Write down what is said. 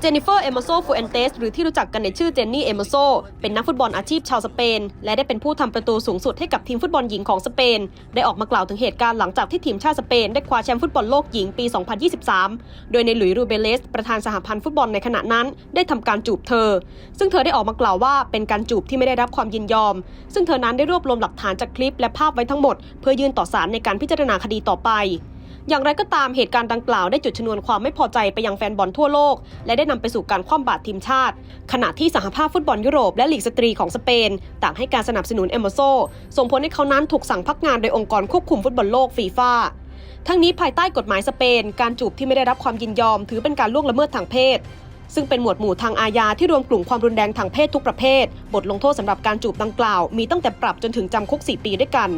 เจนนิเฟอร์ เอมโซฟูเอนเตสหรือที่รู้จักกันในชื่อเจนนี่ เอมโซเป็นนักฟุตบอลอาชีพชาวสเปน และได้เป็นผู้ทำประตูสูงสุดให้กับทีมฟุตบอลหญิงของสเปน ได้ออกมากล่าวถึงเหตุการณ์หลังจากที่ทีมชาติสเปน ได้คว้าแชมป์ฟุตบอลโลกหญิงปี 2023 โดยในหลุยส์รูเบเลส ประธานสหพันธ์ฟุตบอลในขณะนั้น ได้ทำการจูบเธอ ซึ่งเธอได้ออกมากล่าวว่าเป็นการจูบที่ไม่ได้รับความยินยอม ซึ่งเธอนั้นได้รวบรวมหลักฐานจากคลิปและภาพไว้ทั้งหมด เพื่อยื่นต่อศาลในการพิจารณาคดีต่อไป อย่างไรก็ตามเหตุการณ์ดังกล่าวได้จุดชนวนความไม่พอใจไปยังแฟนบอลทั่วโลก และได้นำไปสู่การคว่ำบาตรทีมชาติ ขณะที่สหภาพฟุตบอลยุโรปและลีกสตรีของสเปน ต่างให้การสนับสนุนเอมโมโซส่งผลให้เขานั้นถูกสั่งพักงานโดยองค์กรควบคุมฟุตบอลโลกฟีฟ่าทั้งนี้ภายใต้กฎหมายสเปน การจูบที่ไม่ได้รับความยินยอม ถือเป็นการล่วงละเมิดทางเพศ ซึ่งเป็นหมวดหมู่ทางอาญาที่รวมกลุ่มความรุนแรงทางเพศทุกประเภท บทลงโทษสำหรับการจูบดังกล่าว มีตั้งแต่ปรับจนถึงจำคุก 4 ปีด้วยกัน